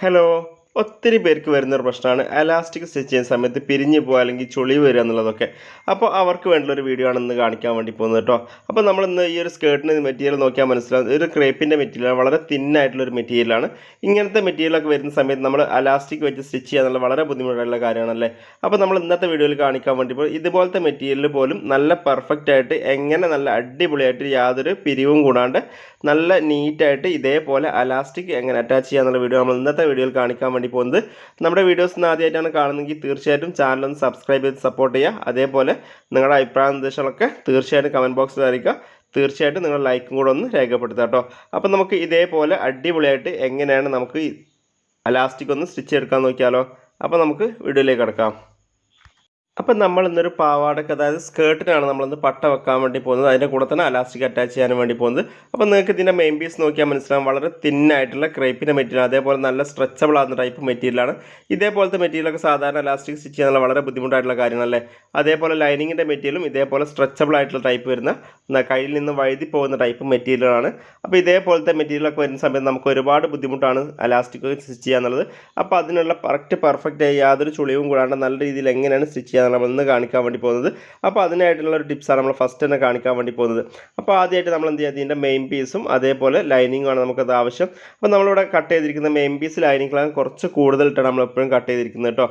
Hello ഒത്തിരി പേർക്ക് വരുന്നൊരു പ്രശ്നമാണ്. അലാസ്റ്റിക് സ്റ്റിച്ച് ചെയ്യുന്ന സമയത്ത് പിരിഞ്ഞു പോകുക അല്ലെങ്കിൽ ചുളി വരിക എന്നുള്ളതൊക്കെ. അപ്പോൾ അവർക്ക് വേണ്ടുള്ള ഒരു വീഡിയോ ആണ് ഇന്ന് കാണിക്കാൻ വേണ്ടി പോകുന്നത് കേട്ടോ അപ്പോൾ നമ്മൾ ഇന്ന് ഈ ഒരു സ്കേർട്ടിന് മെറ്റീരിയൽ നോക്കിയാൽ മനസ്സിലാവും. ഒരു ക്രേപ്പിന്റെ മെറ്റീരിയൽ വളരെ തിന്നായിട്ടുള്ള ഒരു മെറ്റീരിയലാണ് ഇങ്ങനത്തെ മെറ്റീരിയലൊക്കെ വരുന്ന സമയത്ത് നമ്മൾ അലാസ്റ്റിക് വെച്ച് സ്റ്റിച്ച് ചെയ്യുക എന്നുള്ള വളരെ ബുദ്ധിമുട്ടുള്ള കാര്യമാണല്ലേ? അപ്പോൾ നമ്മൾ ഇന്നത്തെ വീഡിയോയിൽ കാണിക്കാൻ വേണ്ടി പോകും ഇതുപോലത്തെ മെറ്റീരിയൽ പോലും നല്ല പെർഫെക്റ്റ് ആയിട്ട് എങ്ങനെ നല്ല അടിപൊളിയായിട്ട് യാതൊരു പിരിവും കൂടാണ്ട് നല്ല നീറ്റായിട്ട് ഇതേപോലെ അലാസ്റ്റിക് എങ്ങനെ അറ്റാച്ച് ചെയ്യാന്നുള്ള വീഡിയോ നമ്മൾ ഇന്നത്തെ വീഡിയോയിൽ കാണിക്കാൻ വേണ്ടി പോകുന്നത്. നമ്മുടെ വീഡിയോസ് ഇന്ന് ആദ്യമായിട്ടാണ് കാണുന്നതെങ്കിൽ തീർച്ചയായിട്ടും ചാനൽ ഒന്ന് സബ്സ്ക്രൈബ് ചെയ്ത് സപ്പോർട്ട് ചെയ്യുക. അതേപോലെ നിങ്ങളുടെ അഭിപ്രായ നിർദ്ദേശങ്ങളൊക്കെ തീർച്ചയായിട്ടും കമന്റ് ബോക്സിൽ അറിയിക്കുക. തീർച്ചയായിട്ടും നിങ്ങൾ ലൈക്കും കൂടെ ഒന്ന് രേഖപ്പെടുത്തുക കേട്ടോ. അപ്പം നമുക്ക് ഇതേപോലെ അടിപൊളിയായിട്ട് എങ്ങനെയാണ് നമുക്ക് അലാസ്റ്റിക് ഒന്ന് സ്റ്റിച്ച് എടുക്കാൻ നോക്കിയാലോ? അപ്പോൾ നമുക്ക് വീഡിയോയിലേക്ക് കിടക്കാം. അപ്പം നമ്മൾ ഇന്നൊരു പാവാടക്ക് അതായത് സ്കേർട്ടിനാണ് നമ്മളിന്ന് പട്ട വെക്കാൻ വേണ്ടി പോകുന്നത്. അതിന്റെ കൂടെ തന്നെ അലാസ്റ്റിക് അറ്റാച്ച് ചെയ്യാൻ വേണ്ടി പോകുന്നത്. അപ്പോൾ നിങ്ങൾക്ക് ഇതിന്റെ മെയിൻ പീസ് നോക്കിയാൽ മനസ്സിലാവും. വളരെ തിന്നായിട്ടുള്ള ക്രേപ്പിന്റെ മെറ്റീരിയൽ അതേപോലെ നല്ല സ്ട്രെച്ചബിൾ ആകുന്ന ടൈപ്പ് മെറ്റീരിയലാണ് ഇതേപോലത്തെ മെറ്റീരിയലൊക്കെ സാധാരണ അലാസ്റ്റിക് സ്റ്റിച്ച് ചെയ്യാനുള്ള വളരെ ബുദ്ധിമുട്ടായിട്ടുള്ള കാര്യങ്ങളല്ലേ? അതേപോലെ ലൈനിങ്ങിന്റെ മെറ്റീരിയലും ഇതേപോലെ സ്ട്രെച്ചബിൾ ആയിട്ടുള്ള ടൈപ്പ് വരുന്ന കയ്യിൽ നിന്ന് വഴുതി പോകുന്ന ടൈപ്പ് മെറ്റീരിയലാണ് അപ്പോൾ ഇതേപോലത്തെ മെറ്റീരിയലൊക്കെ വരുന്ന സമയത്ത് നമുക്ക് ഒരുപാട് ബുദ്ധിമുട്ടാണ് അലാസ്റ്റിക് സ്റ്റിച്ച് ചെയ്യാന്നുള്ളത്. അപ്പോൾ അതിനുള്ള കറക്റ്റ് പെർഫെക്റ്റ് ആയി യാതൊരു ചുളിവും കൂടാണ്ട് നല്ല രീതിയിൽ എങ്ങനെയാണ് സ്റ്റിച്ച് ചെയ്യാൻ നമ്മൾ ഇന്ന് കാണിക്കാൻ വേണ്ടി പോകുന്നത്. അപ്പോൾ അതിനായിട്ടുള്ള ഒരു ടിപ്സാണ് നമ്മൾ ഫസ്റ്റ് തന്നെ കാണിക്കാൻ വേണ്ടി പോകുന്നത്. അപ്പോൾ ആദ്യമായിട്ട് നമ്മൾ എന്ത് ചെയ്യുക ഇതിന്റെ മെയിൻ പീസും അതേപോലെ ലൈനിങ്ങുമാണ് നമുക്കത് ആവശ്യം. അപ്പോൾ നമ്മളിവിടെ കട്ട് ചെയ്തിരിക്കുന്ന മെയിൻ പീസ് ലൈനിങ്ങിലാണ് കുറച്ച് കൂടുതലിട്ടാണ് നമ്മൾ എപ്പോഴും കട്ട് ചെയ്തിരിക്കുന്നത് കേട്ടോ.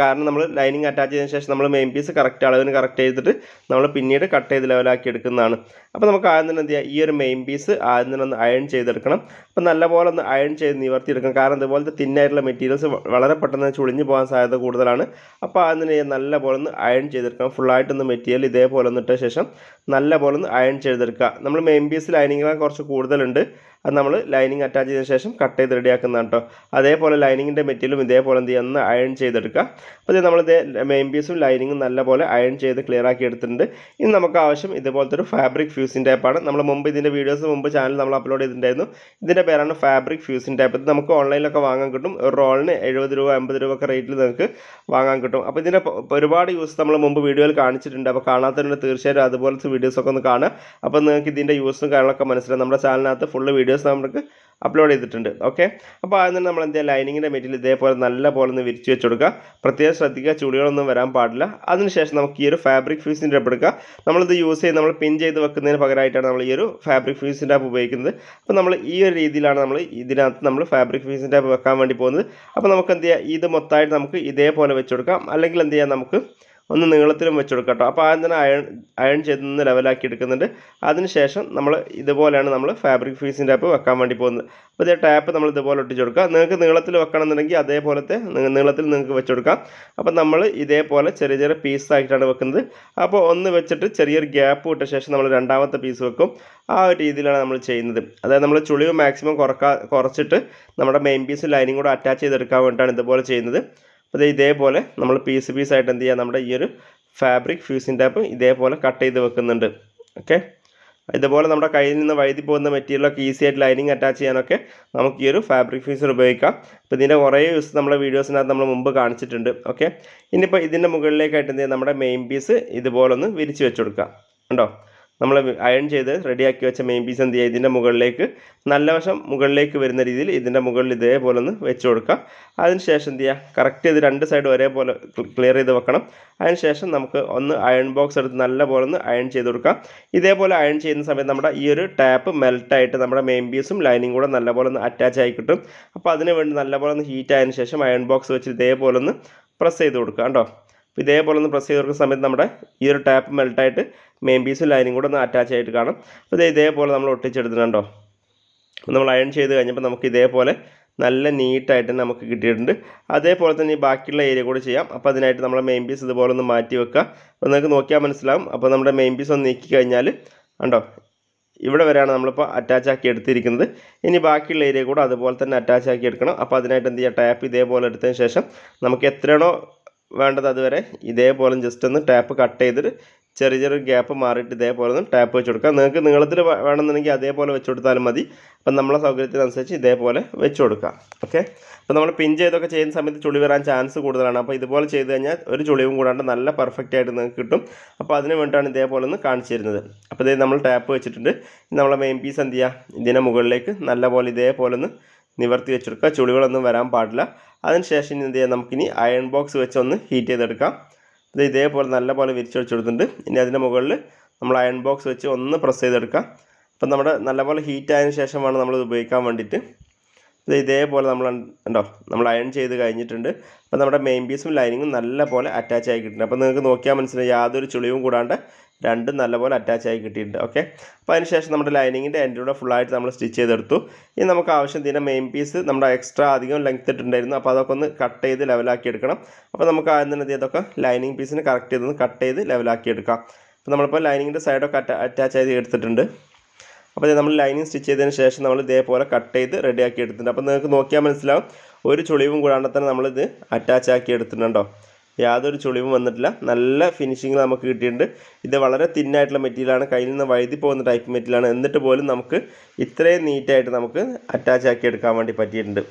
കാരണം നമ്മൾ ലൈനിങ് അറ്റാച്ച് ചെയ്തതിന് ശേഷം നമ്മൾ മെയിൻ പീസ് കറക്റ്റ് അളവിന് കറക്റ്റ് ചെയ്തിട്ട് നമ്മൾ പിന്നീട് കട്ട് ചെയ്ത് ലെവലാക്കി എടുക്കുന്നതാണ്. അപ്പോൾ നമുക്ക് ആദ്യം തന്നെ എന്ത് ഈ ഒരു മെയിൻ പീസ് ആദ്യം തന്നെ ഒന്ന് അയൺ ചെയ്തെടുക്കണം. അപ്പോൾ നല്ലപോലെ ഒന്ന് അയൺ ചെയ്ത് നിവർത്തിയെടുക്കണം. കാരണം ഇതുപോലത്തെ തിന്നായിട്ടുള്ള മെറ്റീരിയൽസ് വളരെ പെട്ടെന്ന് ചുളിഞ്ഞു പോകാൻ സാധ്യത കൂടുതലാണ്. അപ്പോൾ ആദ്യം തന്നെ നല്ലപോലെ ഒന്ന് അയൺ ചെയ്തെടുക്കണം ഫുള്ളായിട്ടൊന്ന് മെറ്റീരിയൽ ഇതേപോലെ ഒന്നിട്ട ശേഷം നല്ലപോലെ ഒന്ന് അയൺ ചെയ്തെടുക്കുക നമ്മൾ മെയിൻ പീസ് ലൈനിങ്ങിലാണ് കുറച്ച് കൂടുതലുണ്ട്. അത് നമ്മൾ ലൈനിങ് അറ്റാച്ച് ചെയ്ത ശേഷം കട്ട് ചെയ്ത് റെഡിയാക്കുന്നതാണ് കേട്ടോ അതേപോലെ ലൈനിങ്ങിന്റെ മെറ്റീരിയലും ഇതേപോലെ എന്ത് ചെയ്യുക? അയൺ ചെയ്തെടുക്കുക. അപ്പോൾ ഇത് നമ്മളിത് മെയിൻ പീസും ലൈനിങ്ങും നല്ലപോലെ അയൺ ചെയ്ത് ക്ലിയർ ആക്കി എടുത്തിട്ടുണ്ട്. ഇനി നമുക്ക് ആവശ്യം ഇതുപോലത്തെ ഒരു ഫാബ്രിക് ഫ്യൂസിൻ ടൈപ്പാണ് നമ്മൾ മുമ്പ് ഇതിന്റെ വീഡിയോസ് മുമ്പ് ചാനൽ നമ്മൾ അപ്ലോഡ് ചെയ്തിട്ടുണ്ടായിരുന്നു. ഇതിന്റെ പേരാണ് ഫാബ്രിക് ഫ്യൂസിൻ ടൈപ്പ് ഇത് നമുക്ക് ഓൺലൈനിലൊക്കെ വാങ്ങാൻ കിട്ടും. ഒരു റോളിന് എഴുപത് രൂപ അമ്പത് രൂപ ഒക്കെ റേറ്റിൽ നിങ്ങൾക്ക് വാങ്ങാൻ കിട്ടും. അപ്പോൾ ഇതിന്റെ ഒരുപാട് യൂസ് നമ്മൾ മുമ്പ് വീഡിയോയിൽ കാണിച്ചിട്ടുണ്ട്. അപ്പോൾ കാണാത്തവരുണ്ട് തീർച്ചയായിട്ടും അതുപോലത്തെ വീഡിയോസൊക്കെ ഒന്ന് കാണുക. അപ്പോൾ നിങ്ങൾക്ക് ഇതിന്റെ യൂസും കാര്യങ്ങളൊക്കെ മനസ്സിലാവും. നമ്മുടെ ചാനലിനകത്ത് ഫുള്ള് വീഡിയോസ് നമുക്ക് അപ്ലോഡ് ചെയ്തിട്ടുണ്ട്. ഓക്കെ അപ്പോൾ ആദ്യം തന്നെ നമ്മൾ എന്ത് ചെയ്യുക ലൈനിങ്ങിന്റെ മെറ്റീരിയൽ ഇതേപോലെ നല്ല പോലെ ഒന്ന് വിരിച്ച് വെച്ച് കൊടുക്കുക. പ്രത്യേകം ശ്രദ്ധിക്കുക ചുളികളൊന്നും വരാൻ പാടില്ല. അതിനുശേഷം നമുക്ക് ഈ ഒരു ഫാബ്രിക് ഫ്യൂസിന്റെ അപ്പ് എടുക്കുക നമ്മളിത് യൂസ് ചെയ്ത് നമ്മൾ പിൻ ചെയ്ത് വെക്കുന്നതിന് പകരമായിട്ടാണ് നമ്മൾ ഈ ഒരു ഫാബ്രിക് ഫ്യൂസിന്റെ അപ്പ് ഉപയോഗിക്കുന്നത്. അപ്പോൾ നമ്മൾ ഈ ഒരു രീതിയിലാണ് നമ്മൾ ഇതിനകത്ത് നമ്മൾ ഫാബ്രിക് ഫ്യൂസിന്റെ അപ്പ് വെക്കാൻ വേണ്ടി പോകുന്നത്. അപ്പോൾ നമുക്ക് എന്ത് ചെയ്യുക ഇത് മൊത്തമായിട്ട് നമുക്ക് ഇതേപോലെ വെച്ച് കൊടുക്കാം. അല്ലെങ്കിൽ എന്ത് ചെയ്യാം? നമുക്ക് ഒന്ന് നീളത്തിലും വെച്ച് കേട്ടോ അപ്പോൾ ആദ്യം തന്നെ അയൺ അയൺ ചെയ്ത് നിന്ന് ലെവലാക്കി എടുക്കുന്നുണ്ട്. അതിനുശേഷം നമ്മൾ ഇതുപോലെയാണ് നമ്മൾ ഫാബ്രിക് ഫീസിന്റെ ടാപ്പ് വെക്കാൻ വേണ്ടി പോകുന്നത്. അപ്പോൾ ഇതേ ടാപ്പ് നമ്മൾ ഇതുപോലെ ഒട്ടിച്ച് കൊടുക്കുക നിങ്ങൾക്ക് നീളത്തിൽ വെക്കണമെന്നുണ്ടെങ്കിൽ അതേപോലത്തെ നീളത്തിൽ നിങ്ങൾക്ക് വെച്ച് കൊടുക്കാം അപ്പോൾ നമ്മൾ ഇതേപോലെ ചെറിയ ചെറിയ പീസ് പീസായിട്ടാണ് വെക്കുന്നത്. അപ്പോൾ ഒന്ന് വെച്ചിട്ട് ചെറിയൊരു ഗ്യാപ്പ് വിട്ട ശേഷം നമ്മൾ രണ്ടാമത്തെ പീസ് വെക്കും. ആ ഒരു രീതിയിലാണ് നമ്മൾ ചെയ്യുന്നത്. അതായത് നമ്മൾ ചുളിവ് മാക്സിമം കുറക്കാ കുറച്ചിട്ട് നമ്മുടെ മെയിൻ പീസ് ലൈനിങ് കൂടെ അറ്റാച്ച് ചെയ്തെടുക്കാൻ വേണ്ടിയിട്ടാണ് ഇതുപോലെ ചെയ്യുന്നത്. അപ്പോൾ ഇതേപോലെ നമ്മൾ പീസ് പീസായിട്ട് എന്ത് ചെയ്യുക നമ്മുടെ ഈ ഒരു ഫാബ്രിക് ഫ്യൂസിൻ ടാപ്പ് ഇതേപോലെ കട്ട് ചെയ്ത് വെക്കുന്നുണ്ട്. ഓക്കെ ഇതുപോലെ നമ്മുടെ കയ്യിൽ നിന്ന് വഴുതി പോകുന്ന മെറ്റീരിയലൊക്കെ ഈസി ആയിട്ട് ലൈനിങ് അറ്റാച്ച് ചെയ്യാനൊക്കെ നമുക്ക് ഈ ഒരു ഫാബ്രിക് ഫ്യൂസർ ഉപയോഗിക്കാം. അപ്പോൾ ഇതിന്റെ കുറേ യൂസ് നമ്മുടെ വീഡിയോസിനകത്ത് നമ്മൾ മുമ്പ് കാണിച്ചിട്ടുണ്ട്. ഓക്കെ ഇനിയിപ്പോൾ ഇതിന്റെ മുകളിലേക്കായിട്ട് എന്ത് ചെയ്യുക നമ്മുടെ മെയിൻ പീസ് ഇതുപോലൊന്ന് വിരിച്ച് വെച്ച് കൊടുക്കുക ഉണ്ടോ നമ്മൾ അയൺ ചെയ്ത് റെഡിയാക്കി വെച്ച മെയിൻ പീസ് എന്ത് ചെയ്യുക? ഇതിന്റെ മുകളിലേക്ക് നല്ല വശം മുകളിലേക്ക് വരുന്ന രീതിയിൽ ഇതിന്റെ മുകളിൽ ഇതേപോലെ ഒന്ന് വെച്ച് കൊടുക്കുക. അതിനുശേഷം എന്ത് ചെയ്യുക? കറക്റ്റ് ഇത് രണ്ട് സൈഡ് ഒരേപോലെ ക്ലിയർ ചെയ്ത് വെക്കണം. അതിനുശേഷം നമുക്ക് ഒന്ന് അയൺ ബോക്സ് എടുത്ത് നല്ല പോലെ ഒന്ന് അയൺ ചെയ്ത് കൊടുക്കാം ഇതേപോലെ അയൺ ചെയ്യുന്ന സമയത്ത് നമ്മുടെ ഈ ഒരു ടാപ്പ് മെൽട്ടായിട്ട് നമ്മുടെ മെയിൻ പീസും ലൈനിങ് കൂടെ നല്ലപോലെ ഒന്ന് അറ്റാച്ച് ആയി കിട്ടും. അപ്പോൾ അതിന് വേണ്ടി നല്ലപോലെ ഒന്ന് ഹീറ്റ് ആയതിനു ശേഷം അയൺ ബോക്സ് വെച്ച് ഇതേപോലെ ഒന്ന് പ്രസ് ചെയ്ത് കൊടുക്കുക. കേട്ടോ ഇതേപോലെ ഒന്ന് പ്രസ് ചെയ്ത് കൊടുക്കുന്ന സമയത്ത് നമ്മുടെ ഈ ഒരു ടാപ്പ് മെൽട്ടായിട്ട് മെയിൻ പീസും ലൈനിങ് കൂടെ ഒന്ന് അറ്റാച്ച് ആയിട്ട് കാണും. അപ്പോൾ ഇത് ഇതേപോലെ നമ്മൾ ഒട്ടിച്ചെടുത്തിട്ടുണ്ടോ നമ്മൾ അയൺ ചെയ്ത് കഴിഞ്ഞപ്പോൾ നമുക്ക് ഇതേപോലെ നല്ല നീറ്റായിട്ട് നമുക്ക് കിട്ടിയിട്ടുണ്ട്. അതേപോലെ തന്നെ ഈ ബാക്കിയുള്ള ഏരിയ കൂടെ ചെയ്യാം. അപ്പോൾ അതിനായിട്ട് നമ്മുടെ മെയിൻ പീസ് ഇതുപോലെ ഒന്ന് മാറ്റി വെക്കുക. അപ്പോൾ നിങ്ങൾക്ക് നോക്കിയാൽ മനസ്സിലാവും. അപ്പോൾ നമ്മുടെ മെയിൻ പീസ് ഒന്ന് നീക്കി കഴിഞ്ഞാൽ കണ്ടോ ഇവിടെ വരെയാണ് നമ്മളിപ്പോൾ അറ്റാച്ച് ആക്കി എടുത്തിരിക്കുന്നത്. ഇനി ബാക്കിയുള്ള ഏരിയ കൂടെ അതുപോലെ തന്നെ അറ്റാച്ച് ആക്കി എടുക്കണം. അപ്പോൾ അതിനായിട്ട് എന്ത് ചെയ്യുക ടാപ്പ് ഇതേപോലെ എടുത്തതിന് ശേഷം നമുക്ക് എത്രയാണോ വേണ്ടത് അതുവരെ ഇതേപോലെ ജസ്റ്റ് ഒന്ന് ടാപ്പ് കട്ട് ചെയ്തിട്ട് ചെറിയ ചെറിയ ഗ്യാപ്പ് മാറിയിട്ട് ഇതേപോലെ ഒന്ന് ടാപ്പ് വെച്ച് കൊടുക്കുക നിങ്ങൾക്ക് നീളത്തിൽ വേണമെന്നുണ്ടെങ്കിൽ അതേപോലെ വെച്ച് കൊടുത്താലും മതി. അപ്പം നമ്മളെ സൗകര്യത്തിനനുസരിച്ച് ഇതേപോലെ വെച്ച് കൊടുക്കാം. ഓക്കെ അപ്പോൾ നമ്മൾ പിൻ ചെയ്തൊക്കെ ചെയ്യുന്ന സമയത്ത് ചുളി വരാൻ ചാൻസ് കൂടുതലാണ്. അപ്പോൾ ഇതുപോലെ ചെയ്ത് കഴിഞ്ഞാൽ ഒരു ചുളിവും കൂടാണ്ട് നല്ല പെർഫെക്റ്റ് ആയിട്ട് നിങ്ങൾക്ക് കിട്ടും. അപ്പോൾ അതിന് വേണ്ടിയിട്ടാണ് ഇതേപോലെ ഒന്ന് കാണിച്ചു തരുന്നത്. അപ്പോൾ ഇതേ നമ്മൾ ടാപ്പ് വെച്ചിട്ടുണ്ട്. നമ്മളെ മെയിൻ പീസ് എന്ത് ചെയ്യുക ഇതിന്റെ മുകളിലേക്ക് നല്ലപോലെ ഇതേപോലെ ഒന്ന് നിവർത്തി വെച്ചെടുക്കുക ചുളികളൊന്നും വരാൻ പാടില്ല. അതിനുശേഷം എന്ത് ചെയ്യാം? നമുക്കിനി അയൺ ബോക്സ് വെച്ചൊന്ന് ഹീറ്റ് ചെയ്തെടുക്കാം. ഇത് ഇതേപോലെ നല്ലപോലെ വിരിച്ച് വെച്ചെടുത്തിട്ടുണ്ട് ഇനി അതിന്റെ മുകളിൽ നമ്മൾ അയൺ ബോക്സ് വെച്ച് ഒന്ന് പ്രസ് ചെയ്തെടുക്കാം. അപ്പം നമ്മുടെ നല്ലപോലെ ഹീറ്റ് ആയതിനു ശേഷമാണ് നമ്മളിത് ഉപയോഗിക്കാൻ വേണ്ടിയിട്ട്. ഇത് ഇതേപോലെ നമ്മൾ ഉണ്ടോ നമ്മൾ അയൺ ചെയ്ത് കഴിഞ്ഞിട്ടുണ്ട്. അപ്പോൾ നമ്മുടെ മെയിൻ പീസും ലൈനിങ്ങും നല്ലപോലെ അറ്റാച്ച് ആയി കിട്ടുന്നുണ്ട്. അപ്പോൾ നിങ്ങൾക്ക് നോക്കിയാൽ മനസ്സിലായി യാതൊരു ചുളിവും കൂടാണ്ട് രണ്ടും നല്ലപോലെ അറ്റാച്ച് ആയി കിട്ടിയിട്ടുണ്ട് ഓക്കെ അപ്പോൾ അതിനുശേഷം നമ്മുടെ ലൈനിങ്ങിന്റെ എൻഡിലൂടെ ഫുള്ളായിട്ട് നമ്മൾ സ്റ്റിച്ച് ചെയ്തെടുത്തു. ഇനി നമുക്ക് ആവശ്യം തീരെ മെയിൻ പീസ് നമ്മുടെ എക്സ്ട്രാ അധികം ലെങ്ത് ഇട്ടുണ്ടായിരുന്നു അപ്പോൾ അതൊക്കെ ഒന്ന് കട്ട് ചെയ്ത് ലെവലാക്കി എടുക്കണം. അപ്പോൾ നമുക്ക് ആദ്യം തന്നെ ഇതൊക്കെ ലൈനിങ് പീസിന് കറക്റ്റ് ചെയ്തൊന്ന് കട്ട് ചെയ്ത് ലെവലാക്കി എടുക്കാം. അപ്പോൾ നമ്മളിപ്പോൾ ലൈനിങ്ങിന്റെ സൈഡൊക്കെ അറ്റാ അറ്റാച്ച് ചെയ്ത് എടുത്തിട്ടുണ്ട്. അപ്പോൾ നമ്മൾ ലൈനിങ് സ്റ്റിച്ച് ചെയ്തതിന് ശേഷം നമ്മൾ ഇതേപോലെ കട്ട് ചെയ്ത് റെഡിയാക്കി എടുത്തിട്ടുണ്ട്. അപ്പോൾ നിങ്ങൾക്ക് നോക്കിയാൽ മനസ്സിലാവും. ഒരു ചുളിവും കൂടാണ്ട് തന്നെ നമ്മളിത് അറ്റാച്ച് ആക്കി എടുത്തിട്ടുണ്ടോ? യാതൊരു ചുളിവും വന്നിട്ടില്ല. നല്ല ഫിനിഷിങ് നമുക്ക് കിട്ടിയിട്ടുണ്ട്. ഇത് വളരെ തിന്നായിട്ടുള്ള മെറ്റീരിയലാണ് കയ്യിൽ നിന്ന് വഴുതി പോകുന്ന ടൈപ്പ് മെറ്റീരിയലാണ് എന്നിട്ട് പോലും നമുക്ക് ഇത്രയും നീറ്റായിട്ട് നമുക്ക് അറ്റാച്ച് ആക്കി എടുക്കാൻ വേണ്ടി പറ്റിയിട്ടുണ്ട്.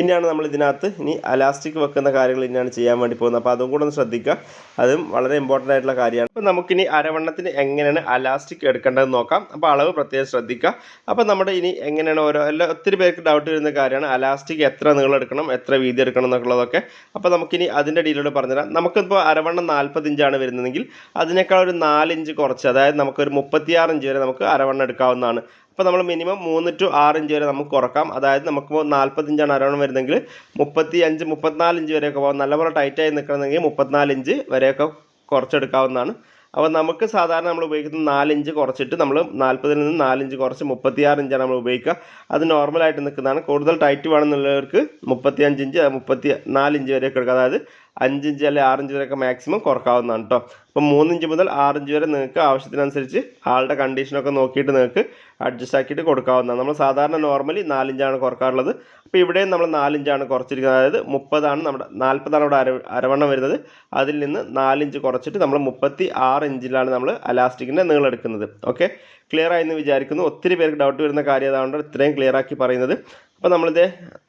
ഇനിയാണ് നമ്മൾ ഇതിനകത്ത് ഇനി അലാസ്റ്റിക് വെക്കുന്ന കാര്യങ്ങൾ ഇനിയാണ് ചെയ്യാൻ വേണ്ടി പോകുന്നത്. അപ്പോൾ അതും കൂടെ ഒന്ന് ശ്രദ്ധിക്കുക. അതും വളരെ ഇമ്പോർട്ടന്റ് ആയിട്ടുള്ള കാര്യമാണ്. അപ്പോൾ നമുക്കിനി അരവണ്ണത്തിന് എങ്ങനെയാണ് അലാസ്റ്റിക് എടുക്കേണ്ടതെന്ന് നോക്കാം. അപ്പോൾ അളവ് പ്രത്യേകം ശ്രദ്ധിക്കുക. അപ്പോൾ നമ്മുടെ ഇനി എങ്ങനെയാണ് ഓരോ എല്ലാ ഒത്തിരി പേർക്ക് ഡൗട്ട് വരുന്ന കാര്യമാണ്. അലാസ്റ്റിക് എത്ര നീളം എടുക്കണം എത്ര വീതി എടുക്കണം എന്നുള്ളതൊക്കെ അപ്പോൾ നമുക്കിനി അതിന്റെ ഡീലോട് പറഞ്ഞുതരാം. നമുക്കിപ്പോൾ അരവണ്ണം നാൽപ്പത് ഇഞ്ചാണ് വരുന്നതെങ്കിൽ അതിനേക്കാൾ ഒരു നാലിഞ്ച് കുറച്ച് അതായത് നമുക്കൊരു മുപ്പത്തിയാറ് ഇഞ്ച് വരെ നമുക്ക് അരവണ്ണം എടുക്കാവുന്നതാണ്. അപ്പോൾ നമ്മൾ മിനിമം മൂന്ന് ടു ആറ് ഇഞ്ച് വരെ നമുക്ക് കുറക്കാം. അതായത് നമുക്ക് നാൽപ്പത്തഞ്ചാണ് അരവണ്ണം വരുന്നതെങ്കിൽ മുപ്പത്തി അഞ്ച് മുപ്പത്തിനാല് ഇഞ്ച് വരെയൊക്കെ പോകാം. നല്ലപോലെ ടൈറ്റായി നിൽക്കണമെങ്കിൽ മുപ്പത്തിനാല് ഇഞ്ച് വരെയൊക്കെ കുറച്ചെടുക്കാവുന്നതാണ്. അപ്പോൾ നമുക്ക് സാധാരണ നമ്മൾ ഉപയോഗിക്കുന്നത് നാലിഞ്ച് കുറച്ചിട്ട് നമ്മൾ നാൽപ്പതിൽ നിന്ന് നാലിഞ്ച് കുറച്ച് മുപ്പത്തിയാറ് ഇഞ്ചാണ് നമ്മൾ ഉപയോഗിക്കുക. അത് നോർമലായിട്ട് നിൽക്കുന്നതാണ്. കൂടുതൽ ടൈറ്റ് വേണമെന്നുള്ളവർക്ക് മുപ്പത്തിയഞ്ച് ഇഞ്ച് മുപ്പത്തി നാലിഞ്ച് വരെയൊക്കെ എടുക്കുക അതായത് അഞ്ചിഞ്ച് അല്ലെങ്കിൽ ആറിഞ്ച് വരെയൊക്കെ മാക്സിമം കുറക്കാവുന്നതാണ് കേട്ടോ അപ്പം മൂന്നിഞ്ച് മുതൽ ആറിഞ്ച് വരെ നിങ്ങൾക്ക് ആവശ്യത്തിനനുസരിച്ച് ആളുടെ കണ്ടീഷനൊക്കെ നോക്കിയിട്ട് നിങ്ങൾക്ക് അഡ്ജസ്റ്റ് ആക്കിയിട്ട് കൊടുക്കാവുന്നതാണ്. നമ്മൾ സാധാരണ നോർമലി നാലിഞ്ചാണ് കുറക്കാറുള്ളത്. അപ്പോൾ ഇവിടെയും നമ്മൾ നാലിഞ്ചാണ് കുറച്ചിരിക്കുന്നത്. അതായത് മുപ്പതാണ് നമ്മുടെ നാൽപ്പതാണ് ഇവിടെ അര അരവണ്ണം വരുന്നത്. അതിൽ നിന്ന് നാലിഞ്ച് കുറച്ചിട്ട് നമ്മൾ മുപ്പത്തി ആറ് ഇഞ്ചിലാണ് നമ്മൾ അലാസ്റ്റിക്കിന്റെ നീളം എടുക്കുന്നത്. ഓക്കെ? ക്ലിയർ ആയെന്ന് വിചാരിക്കുന്നു. ഒത്തിരി പേർക്ക് ഡൗട്ട് വരുന്ന കാര്യം അതുകൊണ്ട് ഇത്രയും ക്ലിയർ ആക്കി പറയുന്നത്. അപ്പോൾ നമ്മളിത്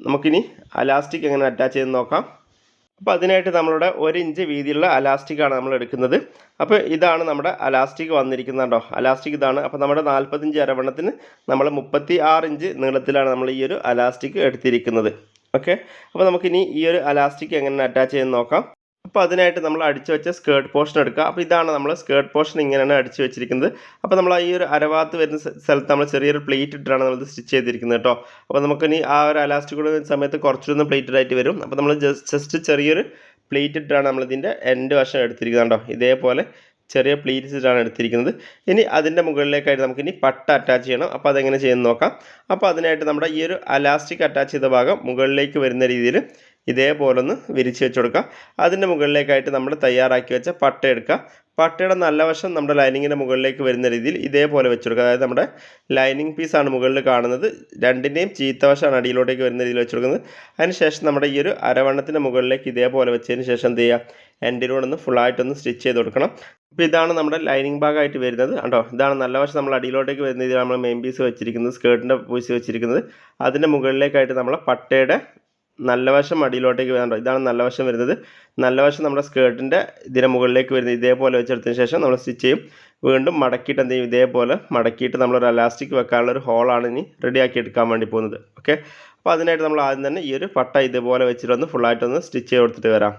നമുക്കിനി അലാസ്റ്റിക് എങ്ങനെ അറ്റാച്ച് ചെയ്ത് നോക്കാം. അപ്പോൾ അതിനായിട്ട് നമ്മളുടെ ഒരു ഇഞ്ച് വീതിയുള്ള അലാസ്റ്റിക്കാണ് നമ്മൾ എടുക്കുന്നത്. അപ്പോൾ ഇതാണ് നമ്മുടെ അലാസ്റ്റിക് വന്നിരിക്കുന്നത് കേട്ടോ അലാസ്റ്റിക് ഇതാണ്. അപ്പോൾ നമ്മുടെ നാൽപ്പത്തഞ്ച് അരവണ്ണത്തിന് നമ്മൾ മുപ്പത്തി ആറ് ഇഞ്ച് നീളത്തിലാണ് നമ്മൾ ഈ ഒരു അലാസ്റ്റിക് എടുത്തിരിക്കുന്നത്. ഓക്കെ അപ്പോൾ നമുക്കിനി ഈ ഒരു അലാസ്റ്റിക് എങ്ങനെ അറ്റാച്ച് ചെയ്യുന്ന നോക്കാം. അപ്പോൾ അതിനായിട്ട് നമ്മൾ അടിച്ചു വെച്ച സ്കേർട്ട് പോർഷൻ എടുക്കുക. അപ്പോൾ ഇതാണ് നമ്മൾ സ്കേർട്ട് പോർഷൻ ഇങ്ങനെയാണ് അടിച്ചു വെച്ചിരിക്കുന്നത്. അപ്പോൾ നമ്മൾ ഈ ഒരു അരഭാഗത്ത് വരുന്ന സ്ഥലത്ത് നമ്മൾ ചെറിയൊരു പ്ലേറ്റ് ഇട്ടിട്ടാണ് നമ്മൾ സ്റ്റിച്ച് ചെയ്തിരിക്കുന്നത് കേട്ടോ. അപ്പോൾ നമുക്കിനി ആ ഒരു അലാസ്റ്റിക് കൂടെ സമയത്ത് കുറച്ചൊന്ന് പ്ലേറ്റഡ് ആയിട്ട് വരും. അപ്പോൾ നമ്മൾ ജസ്റ്റ് ചെറിയൊരു പ്ലേറ്റ് ഇട്ടാണ് നമ്മളിതിന്റെ എൻഡ് വശം എടുത്തിരിക്കുന്നത് കേട്ടോ ഇതേപോലെ ചെറിയ പ്ലീറ്റ്സ് ഇട്ടാണ് എടുത്തിരിക്കുന്നത്. ഇനി അതിന്റെ മുകളിലേക്കായിട്ട് നമുക്കിനി പട്ട അറ്റാച്ച് ചെയ്യണം. അപ്പോൾ അതെങ്ങനെ ചെയ്യുന്ന നോക്കാം. അപ്പോൾ അതിനായിട്ട് നമ്മുടെ ഈ ഒരു അലാസ്റ്റിക് അറ്റാച്ച് ചെയ്ത ഭാഗം മുകളിലേക്ക് വരുന്ന രീതിയിൽ ഇതേപോലെ ഒന്ന് വിരിച്ച് വെച്ച് കൊടുക്കുക അതിന്റെ മുകളിലേക്കായിട്ട് നമ്മൾ തയ്യാറാക്കി വെച്ച പട്ട എടുക്കുക. പട്ടയുടെ നല്ല വശം നമ്മുടെ ലൈനിങ്ങിന്റെ മുകളിലേക്ക് വരുന്ന രീതിയിൽ ഇതേപോലെ വെച്ച് കൊടുക്കുക അതായത് നമ്മുടെ ലൈനിങ് പീസാണ് മുകളിൽ കാണുന്നത്. രണ്ടിന്റെയും ചീത്ത വശമാണ് അടിയിലോട്ടേക്ക് വരുന്ന രീതിയിൽ വെച്ച് കൊടുക്കുന്നത് അതിനുശേഷം നമ്മുടെ ഈ ഒരു അരവണ്ണത്തിന്റെ മുകളിലേക്ക് ഇതേപോലെ വെച്ചതിന് ശേഷം എന്ത് ചെയ്യുക? എൻഡിലൂടെ ഒന്ന് ഫുള്ളായിട്ടൊന്ന് സ്റ്റിച്ച് ചെയ്ത് കൊടുക്കണം. അപ്പോൾ ഇതാണ് നമ്മുടെ ലൈനിങ് ഭാഗമായിട്ട് വരുന്നത്. കണ്ടോ? ഇതാണ് നല്ല വശം നമ്മൾ അടിയിലോട്ടേക്ക് വരുന്ന രീതിയിൽ നമ്മൾ മെയിൻ പീസ് വെച്ചിരിക്കുന്നത്. സ്കേർട്ടിന്റെ പീസ് വെച്ചിരിക്കുന്നത്. അതിന്റെ മുകളിലേക്കായിട്ട് നമ്മൾ പട്ടയുടെ നല്ല വശം അടിയിലോട്ടേക്ക് വരാൻ ഇതാണ് നല്ല വശം വരുന്നത്. നല്ല വശം നമ്മുടെ സ്കേർട്ടിന്റെ ഇതിന് മുകളിലേക്ക് വരുന്നത്. ഇതേപോലെ വെച്ചെടുത്തതിന് ശേഷം നമ്മൾ സ്റ്റിച്ച് ചെയ്യും. വീണ്ടും മടക്കിയിട്ട് എന്ത് ചെയ്യും? ഇതേപോലെ മടക്കിയിട്ട് നമ്മളൊരു അലാസ്റ്റിക് വെക്കാനുള്ള ഒരു ഹോളാണ് ഇനി റെഡിയാക്കി എടുക്കാൻ വേണ്ടി പോകുന്നത്. ഓക്കെ അപ്പോൾ അതിനായിട്ട് നമ്മൾ ആദ്യം തന്നെ ഈ ഒരു പട്ട ഇതേപോലെ വെച്ചിട്ട് ഒന്ന് ഫുള്ളായിട്ടൊന്ന് സ്റ്റിച്ച് ചെയ്ത് കൊടുത്തിട്ട് വരാം.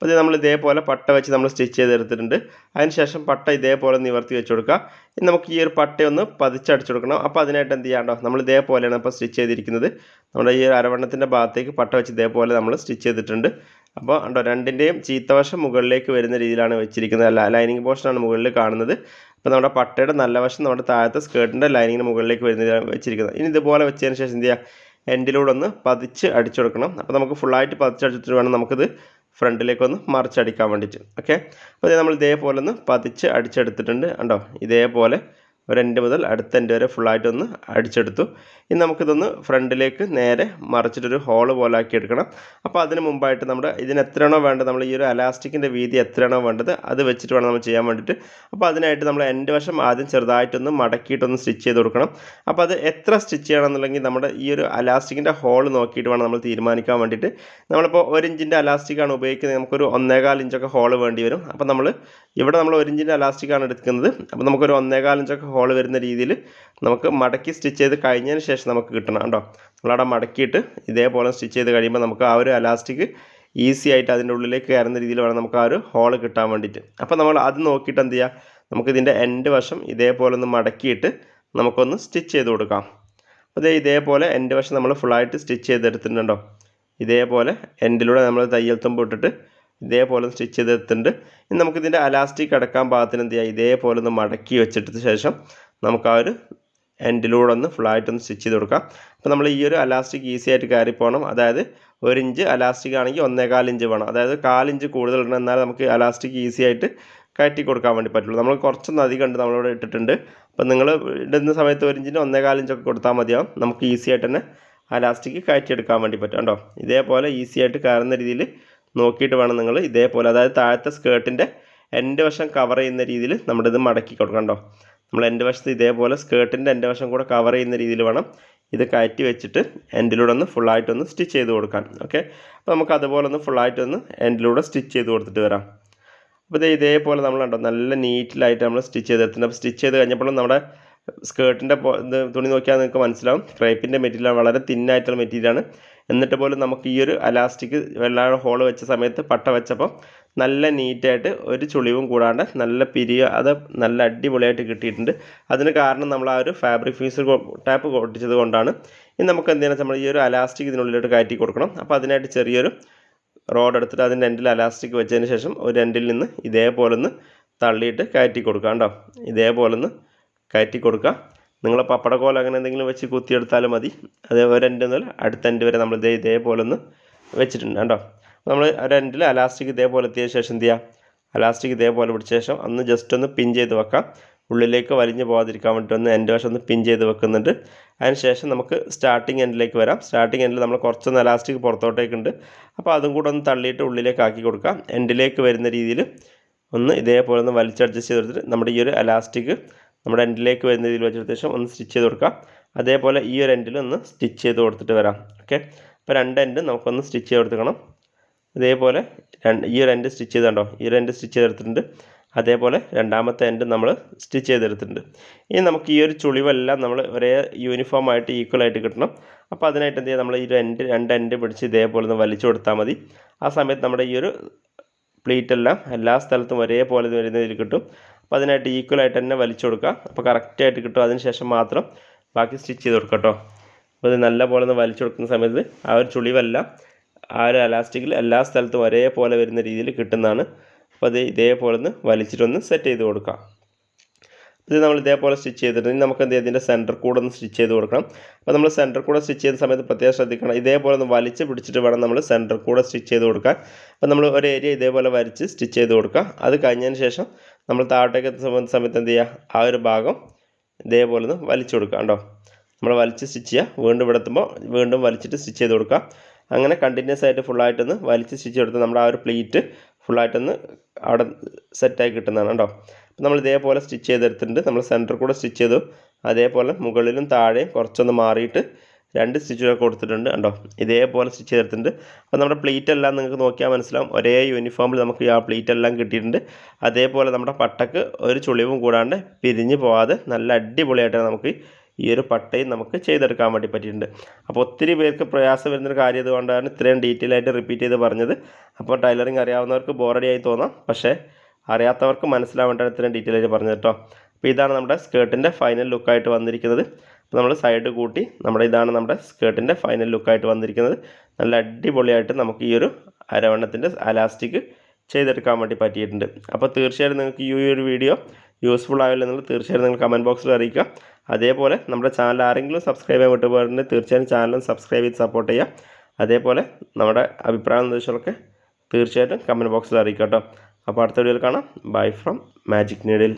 അപ്പോൾ ഇത് നമ്മൾ ഇതേപോലെ പട്ട വെച്ച് നമ്മൾ സ്റ്റിച്ച് ചെയ്തെടുത്തിട്ടുണ്ട്. അതിനുശേഷം പട്ട ഇതേപോലെ നിവർത്തി വെച്ച് കൊടുക്കുക. നമുക്ക് ഈ ഒരു പട്ടയൊന്ന് പതിച്ചടിച്ചു കൊടുക്കണം. അപ്പോൾ അതിനായിട്ട് എന്ത് ചെയ്യാണ്ടോ നമ്മൾ ഇതേപോലെയാണ് ഇപ്പോൾ സ്റ്റിച്ച് ചെയ്തിരിക്കുന്നത്. നമ്മുടെ ഈ ഒരു അരവണ്ണത്തിന്റെ ഭാഗത്തേക്ക് പട്ട വെച്ച് ഇതേപോലെ നമ്മൾ സ്റ്റിച്ച് ചെയ്തിട്ടുണ്ട്. അപ്പോൾ ഉണ്ടോ രണ്ടിന്റെയും ചീത്തവശം മുകളിലേക്ക് വരുന്ന രീതിയിലാണ് വെച്ചിരിക്കുന്നത്. അല്ല ലൈനിങ് പോർഷനാണ് മുകളിൽ കാണുന്നത്. അപ്പോൾ നമ്മുടെ പട്ടയുടെ നല്ല വശം നമ്മുടെ താഴത്തെ സ്കേർട്ടിന്റെ ലൈനിങ്ങിന് മുകളിലേക്ക് വരുന്ന വെച്ചിരിക്കുന്നത്. ഇനി ഇതുപോലെ വെച്ചതിന് ശേഷം എന്ത് ചെയ്യുക? എൻഡിലൂടെ ഒന്ന് പതിച്ച് അടിച്ചു കൊടുക്കണം അപ്പോൾ നമുക്ക് ഫുള്ളായിട്ട് പതിച്ചടിച്ചിട്ട് വേണം നമുക്കിത് ഫ്രണ്ടിലേക്ക് ഒന്ന് മറിച്ചടിക്കാൻ വേണ്ടിയിട്ട്. ഓക്കെ അപ്പോൾ നമ്മൾ ഇതേപോലെ ഒന്ന് പതിച്ച് അടിച്ചെടുത്തിട്ടുണ്ട്. കണ്ടോ? ഇതേപോലെ ഒരു എൻഡ് മുതൽ അടുത്ത എൻഡ് വരെ ഫുള്ളായിട്ടൊന്ന് അടിച്ചെടുത്തു. ഇനി നമുക്കിതൊന്ന് ഫ്രണ്ടിലേക്ക് നേരെ മറിച്ചിട്ടൊരു ഹോൾ പോലെ ആക്കി എടുക്കണം അപ്പോൾ അതിന് മുമ്പായിട്ട് നമ്മുടെ ഇതിന് എത്രയാണോ വേണ്ടത് നമ്മൾ ഈ ഒരു അലാസ്റ്റിക്കിന്റെ വീതി എത്രയാണോ വേണ്ടത് അത് വെച്ചിട്ട് വേണം നമ്മൾ ചെയ്യാൻ വേണ്ടിയിട്ട്. അപ്പോൾ അതിനായിട്ട് നമ്മൾ എൻഡ് വശം ആദ്യം ചെറുതായിട്ടൊന്ന് മടക്കിയിട്ടൊന്ന് സ്റ്റിച്ച് ചെയ്ത് കൊടുക്കണം. അപ്പോൾ അത് എത്ര സ്റ്റിച്ച് ചെയ്യണമെന്നുണ്ടെങ്കിൽ നമ്മുടെ ഈ ഒരു അലാസ്റ്റിക്കിന്റെ ഹോൾ നോക്കിയിട്ട് വേണം നമ്മൾ തീരുമാനിക്കാൻ വേണ്ടിയിട്ട്. നമ്മളിപ്പോൾ ഒരു ഇഞ്ചിന്റെ അലാസ്റ്റിക്കാണ് ഉപയോഗിക്കുന്നത് നമുക്കൊരു ഒന്നേകാൽ ഇഞ്ചൊക്കെ ഹോൾ വേണ്ടി വരും. അപ്പോൾ നമ്മൾ ഇവിടെ നമ്മൾ ഒരു ഇഞ്ചിന്റെ അലാസ്റ്റിക്കാണ് എടുക്കുന്നത്. അപ്പോൾ നമുക്കൊരു ഒന്നേകാൽ ഇഞ്ചൊക്കെ ഹോൾ വരുന്ന രീതിയിൽ നമുക്ക് മടക്കി സ്റ്റിച്ച് ചെയ്ത് കഴിഞ്ഞതിന് ശേഷം നമുക്ക് കിട്ടണം കേട്ടോ. നമ്മളവിടെ മടക്കിയിട്ട് ഇതേപോലെ സ്റ്റിച്ച് ചെയ്ത് കഴിയുമ്പോൾ നമുക്ക് ആ ഒരു അലാസ്റ്റിക് ഈസി ആയിട്ട് അതിന്റെ ഉള്ളിലേക്ക് കയറുന്ന രീതിയിൽ വേണം നമുക്ക് ആ ഒരു ഹോൾ കിട്ടാൻ വേണ്ടിയിട്ട്. അപ്പോൾ നമ്മൾ അത് നോക്കിയിട്ട് എന്ത് ചെയ്യുക നമുക്കിതിന്റെ എൻഡ് വശം ഇതേപോലെ ഒന്ന് മടക്കിയിട്ട് നമുക്കൊന്ന് സ്റ്റിച്ച് ചെയ്ത് കൊടുക്കാം. അപ്പോൾ ഇതേ ഇതേപോലെ എൻഡ് വശം നമ്മൾ ഫുള്ളായിട്ട് സ്റ്റിച്ച് ചെയ്തെടുത്തിട്ടുണ്ടോ ഇതേപോലെ എൻഡിലൂടെ നമ്മൾ തയ്യൽ തുമ്പ് ഇട്ടിട്ട് ഇതേപോലെ സ്റ്റിച്ച് ചെയ്തെടുത്തിട്ടുണ്ട്. ഇനി നമുക്കിതിന്റെ അലാസ്റ്റിക് അടക്കാൻ പാകത്തിന് എന്ത് ചെയ്യാം? ഇതേപോലെ ഒന്ന് മടക്കി വെച്ചിട്ട് ശേഷം നമുക്ക് ആ ഒരു എൻഡിലൂടെ ഒന്ന് ഫുള്ളായിട്ടൊന്ന് സ്റ്റിച്ച് ചെയ്ത് കൊടുക്കാം. അപ്പോൾ നമ്മൾ ഈ ഒരു അലാസ്റ്റിക് ഈസി ആയിട്ട് കയറി പോകണം. അതായത് ഒരു ഇഞ്ച് അലാസ്റ്റിക് ആണെങ്കിൽ ഒന്നേകാൽ ഇഞ്ച് വേണം. അതായത് കാലിഞ്ച് കൂടുതൽ ഇടണം എന്നാൽ നമുക്ക് അലാസ്റ്റിക് ഈസി ആയിട്ട് കയറ്റി കൊടുക്കാൻ വേണ്ടി പറ്റുള്ളൂ. നമ്മൾ കുറച്ചൊന്നും അധികം ഉണ്ട് നമ്മളിവിടെ ഇട്ടിട്ടുണ്ട്. അപ്പോൾ നിങ്ങൾ ഇടുന്ന സമയത്ത് ഒരു ഇഞ്ചിന് ഒന്നേകാൽ ഇഞ്ചൊക്കെ കൊടുത്താൽ മതിയാവും. നമുക്ക് ഈസി ആയിട്ട് തന്നെ അലാസ്റ്റിക് കയറ്റിയെടുക്കാൻ വേണ്ടി പറ്റും. കേട്ടോ ഇതേപോലെ ഈസി ആയിട്ട് കയറുന്ന രീതിയിൽ നോക്കിയിട്ട് വേണം നിങ്ങൾ ഇതേപോലെ അതായത് താഴത്തെ സ്കേർട്ടിന്റെ എന്റെ വശം കവർ ചെയ്യുന്ന രീതിയിൽ നമ്മുടെ ഇത് മടക്കി കൊടുക്കണം കേട്ടോ നമ്മൾ എന്റെ വശത്ത് ഇതേപോലെ സ്കേർട്ടിന്റെ എന്റെ വശം കൂടെ കവർ ചെയ്യുന്ന രീതിയിൽ വേണം ഇത് കയറ്റി വെച്ചിട്ട് എൻഡിലൂടെ ഒന്ന് ഫുള്ളായിട്ടൊന്ന് സ്റ്റിച്ച് ചെയ്ത് കൊടുക്കാൻ. ഓക്കെ അപ്പോൾ നമുക്ക് അതുപോലെ ഒന്ന് ഫുള്ളായിട്ടൊന്ന് എൻഡിലൂടെ സ്റ്റിച്ച് ചെയ്ത് കൊടുത്തിട്ട് വരാം. അപ്പോൾ ഇത് ഇതേപോലെ നമ്മൾ കണ്ടോ നല്ല നീറ്റിലായിട്ട് നമ്മൾ സ്റ്റിച്ച് ചെയ്തെടുത്തിട്ടുണ്ട് അപ്പോൾ സ്റ്റിച്ച് ചെയ്ത് കഴിഞ്ഞപ്പോൾ നമ്മുടെ സ്കേർട്ടിന്റെ ഇത് തുണി നോക്കിയാൽ നിങ്ങൾക്ക് മനസ്സിലാവും. ക്രേപ്പിന്റെ മെറ്റീരിയൽ വളരെ തിന്നായിട്ടുള്ള മെറ്റീരിയലാണ്. എന്നിട്ട് പോലും നമുക്ക് ഈ ഒരു അലാസ്റ്റിക് വെള്ളാഴ ഹോൾ വെച്ച സമയത്ത് പട്ട വെച്ചപ്പം നല്ല നീറ്റായിട്ട് ഒരു ചുളിവും കൂടാണ്ട് നല്ല പിരിയ അത് നല്ല അടിപൊളിയായിട്ട് കിട്ടിയിട്ടുണ്ട്. അതിന് കാരണം നമ്മൾ ആ ഒരു ഫാബ്രിക് ഫീസ് ടാപ്പ് ഒട്ടിച്ചത് കൊണ്ടാണ്. ഇനി നമുക്ക് എന്ത് ചെയ്യണം? നമ്മൾ ഈ ഒരു അലാസ്റ്റിക് ഇതിനുള്ളിലോട്ട് കയറ്റി കൊടുക്കണം. അപ്പോൾ അതിനായിട്ട് ചെറിയൊരു റോഡ് എടുത്തിട്ട് അതിന്റെ എൻഡിൽ അലാസ്റ്റിക് വെച്ചതിന് ശേഷം ഒരു എൻഡിൽ നിന്ന് ഇതേപോലെ ഒന്ന് തള്ളിയിട്ട് കയറ്റി കൊടുക്കാം കേട്ടോ. ഇതേപോലെ ഒന്ന് കയറ്റി കൊടുക്കുക നിങ്ങൾ പപ്പടക്കോല അങ്ങനെ എന്തെങ്കിലും വെച്ച് കുത്തിയെടുത്താലും മതി. അതേ ഒരു എൻഡ് മുതൽ അടുത്ത എൻഡ് വരെ നമ്മൾ ഇതേ ഇതേപോലെ ഒന്ന് വെച്ചിട്ടുണ്ട് കേട്ടോ. നമ്മൾ ഒരു എൻഡിൽ അലാസ്റ്റിക് ഇതേപോലെ എത്തിയ ശേഷം എന്ത് ചെയ്യുക അലാസ്റ്റിക് ഇതേപോലെ പിടിച്ച ശേഷം ഒന്ന് ജസ്റ്റ് ഒന്ന് പിൻ ചെയ്ത് വെക്കാം. ഉള്ളിലേക്ക് വലിഞ്ഞു പോകാതിരിക്കാൻ വേണ്ടി ഒന്ന് എന്റെ വശം ഒന്ന് പിൻ ചെയ്ത് വെക്കുന്നുണ്ട്. അതിന് ശേഷം നമുക്ക് സ്റ്റാർട്ടിങ് എൻഡിലേക്ക് വരാം. സ്റ്റാർട്ടിങ് എൻഡിൽ നമ്മൾ കുറച്ചൊന്ന് അലാസ്റ്റിക് പുറത്തോട്ടേക്കുണ്ട് അപ്പോൾ അതും കൂടെ ഒന്ന് തള്ളിയിട്ട് ഉള്ളിലേക്ക് ആക്കി കൊടുക്കാം. എൻഡിലേക്ക് വരുന്ന രീതിയിൽ ഒന്ന് ഇതേപോലെ ഒന്ന് വലിച്ച് അഡ്ജസ്റ്റ് ചെയ്ത് കൊടുത്തിട്ട് നമ്മുടെ ഈ ഒരു എലാസ്റ്റിക് നമ്മുടെ എൻഡിലേക്ക് വരുന്ന രീതിയിൽ വെച്ചെടുത്ത ശേഷം ഒന്ന് സ്റ്റിച്ച് ചെയ്ത് കൊടുക്കാം. അതേപോലെ ഈ ഒരു എൻഡിൽ ഒന്ന് സ്റ്റിച്ച് ചെയ്ത് കൊടുത്തിട്ട് വരാം. ഓക്കെ അപ്പോൾ രണ്ട് എൻഡ് നമുക്കൊന്ന് സ്റ്റിച്ച് ചെയ്ത് കൊടുക്കണം ഇതേപോലെ ഈ ഒരു എൻഡ് സ്റ്റിച്ച് ചെയ്തുണ്ടോ ഈ ഒരു എൻഡ് സ്റ്റിച്ച് ചെയ്തെടുത്തിട്ടുണ്ട് അതേപോലെ രണ്ടാമത്തെ എൻഡ് നമ്മൾ സ്റ്റിച്ച് ചെയ്തെടുത്തിട്ടുണ്ട് ഇനി നമുക്ക് ഈ ഒരു ചുളിവെല്ലാം നമ്മൾ ഒരേ യൂണിഫോം ആയിട്ട് ഈക്വൽ ആയിട്ട് കിട്ടണം. അപ്പോൾ അതിനായിട്ട് എന്ത് ചെയ്യുക നമ്മൾ ഈ ഒരു എൻഡ് രണ്ട് എൻഡ് പിടിച്ച് ഇതേപോലെ ഒന്ന് വലിച്ചു കൊടുത്താൽ മതി. ആ സമയത്ത് നമ്മുടെ ഈ ഒരു പ്ലീറ്റെല്ലാം എല്ലാ സ്ഥലത്തും ഒരേപോലെ വരുന്ന രീതിയിൽ കിട്ടും. അപ്പോൾ അതിനായിട്ട് ഈക്വൽ ആയിട്ട് തന്നെ വലിച്ചു കൊടുക്കുക. അപ്പോൾ കറക്റ്റായിട്ട് കിട്ടും. അതിന് ശേഷം മാത്രം ബാക്കി സ്റ്റിച്ച് ചെയ്ത് കൊടുക്കുക കേട്ടോ. അപ്പോൾ ഇത് നല്ല പോലെ ഒന്ന് വലിച്ചു കൊടുക്കുന്ന സമയത്ത് ആ ഒരു ചുളിവെല്ലാം ആ ഒരു അലാസ്റ്റിക്കിൽ എല്ലാ സ്ഥലത്തും ഒരേപോലെ വരുന്ന രീതിയിൽ കിട്ടുന്നതാണ്. അപ്പോൾ അത് ഇതേപോലെ ഒന്ന് വലിച്ചിട്ടൊന്ന് സെറ്റ് ചെയ്ത് കൊടുക്കാം ഇത് നമ്മൾ ഇതേപോലെ സ്റ്റിച്ച് ചെയ്തിട്ടുണ്ട് നമുക്ക് എന്ത് ഇതിന്റെ സെന്റർ കൂടെ ഒന്ന് സ്റ്റിച്ച് ചെയ്ത് കൊടുക്കണം. അപ്പോൾ നമ്മൾ സെന്റർ കൂടെ സ്റ്റിച്ച് ചെയ്യുന്ന സമയത്ത് പ്രത്യേകം ശ്രദ്ധിക്കണം. ഇതേപോലെ ഒന്ന് വലിച്ച് പിടിച്ചിട്ട് വേണം നമ്മൾ സെന്റർ കൂടെ സ്റ്റിച്ച് ചെയ്ത് കൊടുക്കാൻ. അപ്പോൾ നമ്മൾ ഒരു ഏരിയ ഇതേപോലെ വരച്ച് സ്റ്റിച്ച് ചെയ്ത് കൊടുക്കുക. അത് കഴിഞ്ഞതിന് ശേഷം നമ്മൾ താഴോട്ടേക്ക് എത്തുന്ന സമയത്ത് എന്ത് ചെയ്യുക? ആ ഒരു ഭാഗം ഇതേപോലെ ഒന്ന് വലിച്ചു കൊടുക്കുക കേട്ടോ നമ്മൾ വലിച്ച് സ്റ്റിച്ച് ചെയ്യുക. വീണ്ടും ഇവിടെ എത്തുമ്പോൾ വീണ്ടും വലിച്ചിട്ട് സ്റ്റിച്ച് ചെയ്ത് കൊടുക്കുക. അങ്ങനെ കണ്ടിന്യൂസ് ആയിട്ട് ഫുള്ളായിട്ടൊന്ന് വലിച്ച് സ്റ്റിച്ച് കൊടുത്ത് നമ്മുടെ ആ ഒരു പ്ലീറ്റ് ഫുള്ളായിട്ടൊന്ന് അവിടെ സെറ്റായി കിട്ടുന്നതാണ് കേട്ടോ നമ്മൾ ഇതേപോലെ സ്റ്റിച്ച് ചെയ്തെടുത്തിട്ടുണ്ട്. നമ്മൾ സെന്റർ കൂടെ സ്റ്റിച്ച് ചെയ്തു. അതേപോലെ മുകളിലും താഴെയും കുറച്ചൊന്ന് മാറിയിട്ട് രണ്ട് സ്റ്റിച്ചുകൾ കൊടുത്തിട്ടുണ്ട്. കണ്ടോ? ഇതേപോലെ സ്റ്റിച്ച് ചെയ്തിട്ടുണ്ട് അപ്പോൾ നമ്മുടെ പ്ലീറ്റ് എല്ലാം നിങ്ങൾക്ക് നോക്കിയാൽ മനസ്സിലാവും. ഒരേ യൂണിഫോമിൽ നമുക്ക് ആ പ്ലീറ്റ് എല്ലാം കിട്ടിയിട്ടുണ്ട്. അതേപോലെ നമ്മുടെ പട്ടക്ക് ഒരു ചുളിവും കൂടാണ്ട് പിരിഞ്ഞ് പോകാതെ നല്ല അടിപൊളിയായിട്ട് നമുക്ക് ഈ ഒരു പട്ടയും നമുക്ക് ചെയ്തെടുക്കാൻ വേണ്ടി പറ്റിയിട്ടുണ്ട്. അപ്പോൾ ഒത്തിരി പേർക്ക് പ്രയാസം വരുന്നൊരു കാര്യം ഇതുകൊണ്ടാണ് ഇത്രയും ഡീറ്റെയിൽ ആയിട്ട് റിപ്പീറ്റ് ചെയ്ത് പറഞ്ഞത്. അപ്പോൾ ടൈലറിങ് അറിയാവുന്നവർക്ക് ബോറടിയായി തോന്നാം. പക്ഷേ അറിയാത്തവർക്ക് മനസ്സിലാവേണ്ട ഇത്രയും ഡീറ്റെയിൽ ആയിട്ട് പറഞ്ഞു കേട്ടോ. അപ്പോൾ ഇതാണ് നമ്മുടെ സ്കേർട്ടിന്റെ ഫൈനൽ ലുക്കായിട്ട് വന്നിരിക്കുന്നത്. അപ്പോൾ നമ്മൾ സൈഡ് കൂട്ടി നമ്മുടെ ഇതാണ് നമ്മുടെ സ്കേർട്ടിന്റെ ഫൈനൽ ലുക്കായിട്ട് വന്നിരിക്കുന്നത്. നല്ല അടിപൊളിയായിട്ട് നമുക്ക് ഈ ഒരു അരവണ്ണത്തിന്റെ അലാസ്റ്റിക് ചെയ്തെടുക്കാൻ വേണ്ടി പറ്റിയിട്ടുണ്ട്. അപ്പോൾ തീർച്ചയായിട്ടും നിങ്ങൾക്ക് ഈ ഒരു വീഡിയോ യൂസ്ഫുൾ ആവില്ല എന്നുള്ളത് തീർച്ചയായിട്ടും നിങ്ങൾ കമന്റ് ബോക്സിൽ അറിയിക്കുക. അതേപോലെ നമ്മുടെ ചാനൽ ആരെങ്കിലും സബ്സ്ക്രൈബ് ചെയ്യാൻ വിട്ടുപോയിട്ടുണ്ടെങ്കിൽ തീർച്ചയായും ചാനലും സബ്സ്ക്രൈബ് ചെയ്ത് സപ്പോർട്ട് ചെയ്യുക. അതേപോലെ നമ്മുടെ അഭിപ്രായ നിർദ്ദേശങ്ങളൊക്കെ തീർച്ചയായിട്ടും കമന്റ് ബോക്സിൽ അറിയിക്കാം കേട്ടോ. അപ്പോൾ അടുത്ത വീഡിയോയിൽ കാണാം. Bye from magic needle